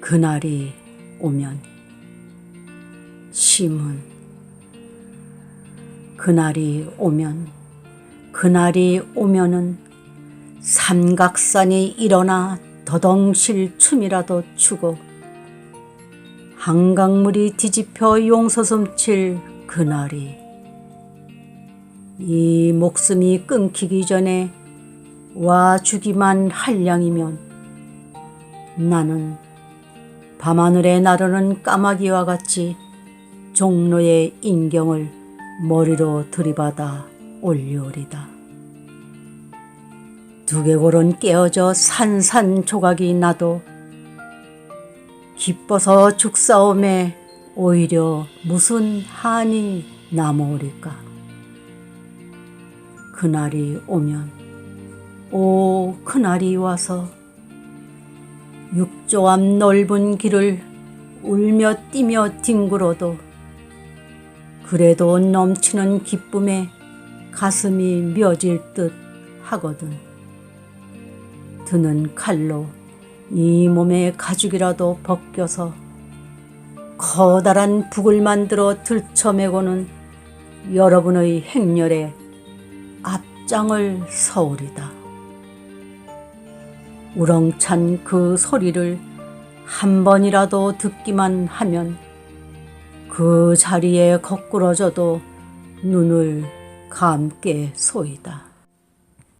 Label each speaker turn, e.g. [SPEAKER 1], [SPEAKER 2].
[SPEAKER 1] 그날이 오면 심은 그날이 오면 그날이 오면은 삼각산이 일어나 더덩실 춤이라도 추고 한강물이 뒤집혀 용서숨칠 그날이 이 목숨이 끊기기 전에 와 주기만 할 양이면 나는 밤하늘에 나르는 까마귀와 같이 종로의 인경을 머리로 들이받아 올리오리다. 두개골은 깨어져 산산조각이 나도 기뻐서 죽사옴에 오히려 무슨 한이 남아오리까. 그날이 오면 오 그날이 와서 육조 앞 넓은 길을 울며 뛰며 뒹굴어도 그래도 넘치는 기쁨에 가슴이 며질 듯 하거든. 드는 칼로 이 몸의 가죽이라도 벗겨서 커다란 북을 만들어 들쳐매고는 여러분의 행렬에 앞장을 서오리다. 우렁찬 그 소리를 한 번이라도 듣기만 하면 그 자리에 거꾸러져도 눈을 감게 소이다.